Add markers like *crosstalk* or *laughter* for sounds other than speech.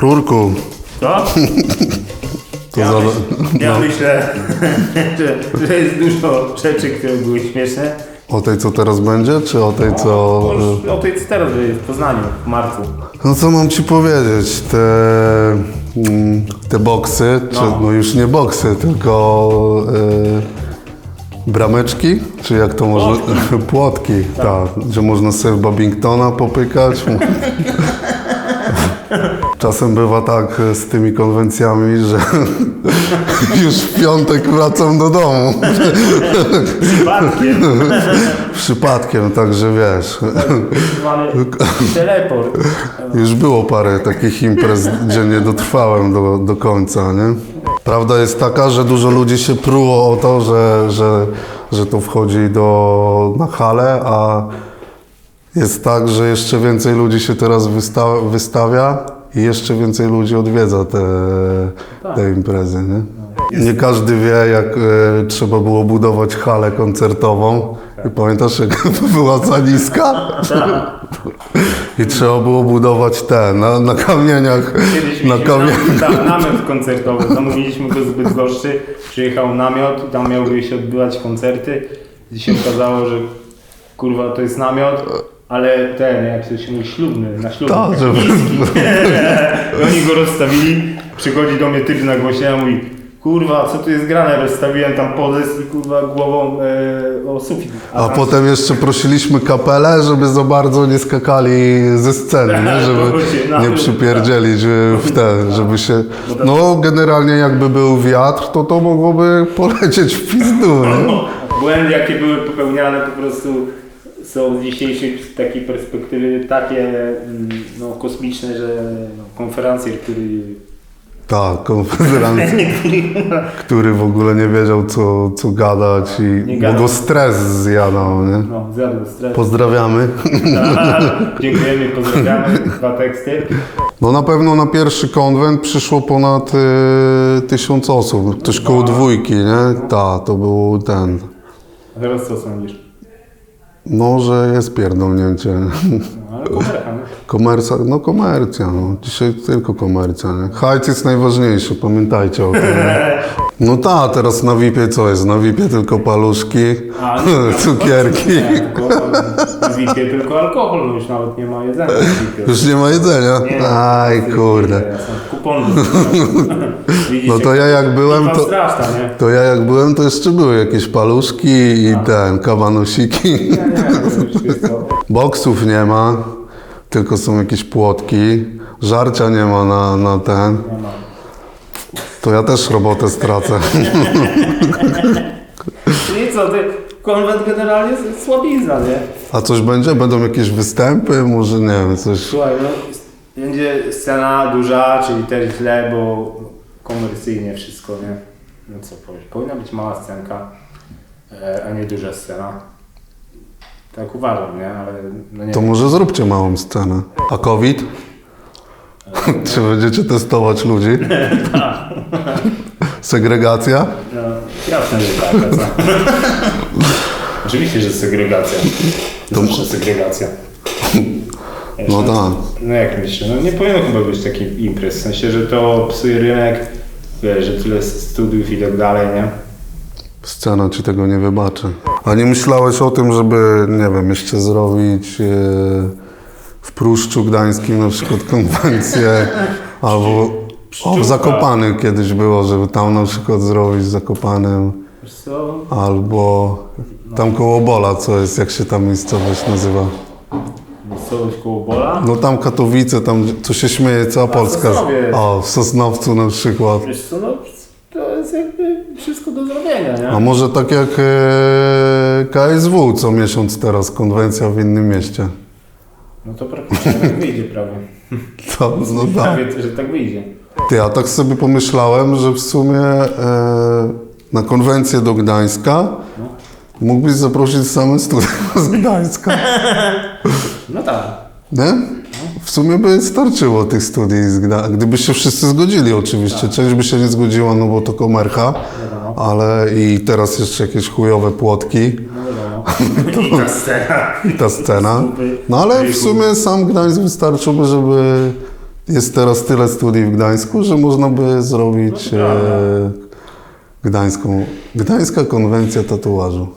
Kurku, Co? *laughs* to Ja, za... myśl, *laughs* ja no, myślę, *laughs* że, że jest dużo rzeczy, które były śmieszne. o tej co teraz będzie, czy o tej co... O tej co teraz będzie w Poznaniu, w marcu. No co mam ci powiedzieć, te, mm, te boksy, czy No. no już nie boksy, tylko e, brameczki, czy jak to można... Płotki, tak, że można sobie w Babingtona popykać. Czasem bywa tak z tymi konwencjami, że *laughs* już w piątek wracam do domu. Przypadkiem *laughs* Przypadkiem, także wiesz. mamy teleport. Już było parę takich imprez, gdzie nie dotrwałem do, do końca, nie? Prawda jest taka, że dużo ludzi się pruło o to, że, że, że to wchodzi do, na halę, a jest tak, że jeszcze więcej ludzi się teraz wysta, wystawia i jeszcze więcej ludzi odwiedza te, te imprezy, nie? Nie każdy wie, jak e, trzeba było budować halę koncertową. I pamiętasz, jak *laughs* była za niska? I trzeba było budować te, na, na kamieniach, Kiedyś na kamieniach. nam, tam namiot koncertowy, zamówiliśmy go zbyt goszczy, przyjechał namiot tam miały się odbywać koncerty. I się okazało, że kurwa to jest namiot, ale ten, jak to się mówi, ślubny, na ślubny. Żeby- *laughs* I oni go rozstawili, przychodzi do mnie typ na głośnieniu i mówi Kurwa, co tu jest grane? Rozstawiłem tam podest i kurwa głową e, o sufit. A tam- potem jeszcze prosiliśmy kapelę, żeby za bardzo nie skakali ze sceny, nie? *laughs* żeby nie przypierdzielić e, w te, żeby się... No generalnie jakby był wiatr, to to mogłoby polecieć w pizdu, nie? *laughs* Błędy, jakie były popełniane, po prostu są z dzisiejszej takiej perspektywy takie mm, no, kosmiczne, że no, konferencjer, który Tak, konferencja, *laughs* który w ogóle nie wiedział co, co gadać i Nie bo gadał. go stres zjadał, nie? no, zjadł stres. Pozdrawiamy. *laughs* Dziękujemy, pozdrawiamy, dwa teksty. No na pewno na pierwszy konwent przyszło ponad y, tysiąc osób, ktoś koło dwójki, nie? Tak, to był ten... A teraz co sądzisz? No, że jest pierdolnięcie. No, ale komercha, nie? Komercja, no komercja, no. Dzisiaj tylko komercja, nie? Hajc jest najważniejszy, pamiętajcie o tym. Nie? *laughs* No tak, teraz na VIP-ie co jest? Na VIP-ie tylko paluszki, A, no, *laughs* cukierki. *laughs* Nie, VIP-ie tylko alkohol, no już nawet nie ma jedzenia. Już nie ma jedzenia? Nie, Aj, kurde. Są kupony. *laughs* Widzicie, No to ja jak byłem, to... To ja jak byłem, to jeszcze były jakieś paluszki i ten, kawanosiki. Nie, nie. Boksów nie ma, tylko są jakieś płotki. Żarcia nie ma na, na ten. To ja też robotę stracę. *laughs* Czyli co, ty, konwent generalnie jest słabizna, nie? A coś będzie? Będą jakieś występy? Może nie wiem, coś. Słuchaj, no, będzie scena duża, czyli też źle, bo komercyjnie wszystko, nie? No co powiesz, powinna być mała scenka, e, a nie duża scena. Tak uważam, nie? Ale no nie To wiem. może zróbcie małą scenę. A COVID? *laughs* Czy będziecie testować ludzi? *laughs* Segregacja? No, jasne, że tak, a co? *laughs* Oczywiście, że segregacja. To segregacja. *laughs* No tak. No jak myślę, no nie powinno chyba być takich imprez, w sensie, że to psuje rynek, wiesz, że tyle studiów i tak dalej, nie? Scena ci tego nie wybaczy. A nie myślałeś o tym, żeby, nie wiem, jeszcze zrobić e, w Pruszczu Gdańskim na przykład konwencję, *laughs* albo o, w Zakopanym kiedyś było, żeby tam na przykład zrobić w Zakopanem, albo tam koło Bola, co jest, jak się ta miejscowość nazywa. miejscowość koło Bola. No tam Katowice, tam co się śmieje, cała Polska. Sosnowiec. O, w Sosnowcu na przykład. Wiesz co, no to jest jakby wszystko do zrobienia, A nie? może tak jak e, KSW co miesiąc teraz, konwencja w innym mieście. No to praktycznie tak wyjdzie prawie. *laughs* To, no tak. Prawie, że tak wyjdzie. Ty, a tak sobie pomyślałem, że w sumie e, na konwencję do Gdańska mógłbyś zaprosić same studia z Gdańska. *laughs* No tak. Nie? W sumie by starczyło tych studii z Gdańska. Gdyby się wszyscy zgodzili oczywiście. Część by się nie zgodziła, no bo to komercha. Ale i teraz jeszcze jakieś chujowe płotki No wiadomo. *laughs* I ta scena. i ta scena. No ale w sumie sam Gdańsk wystarczyłby, żeby Jest teraz tyle studii w Gdańsku, że można by zrobić No e, gdańską, Gdańska konwencja tatuażu.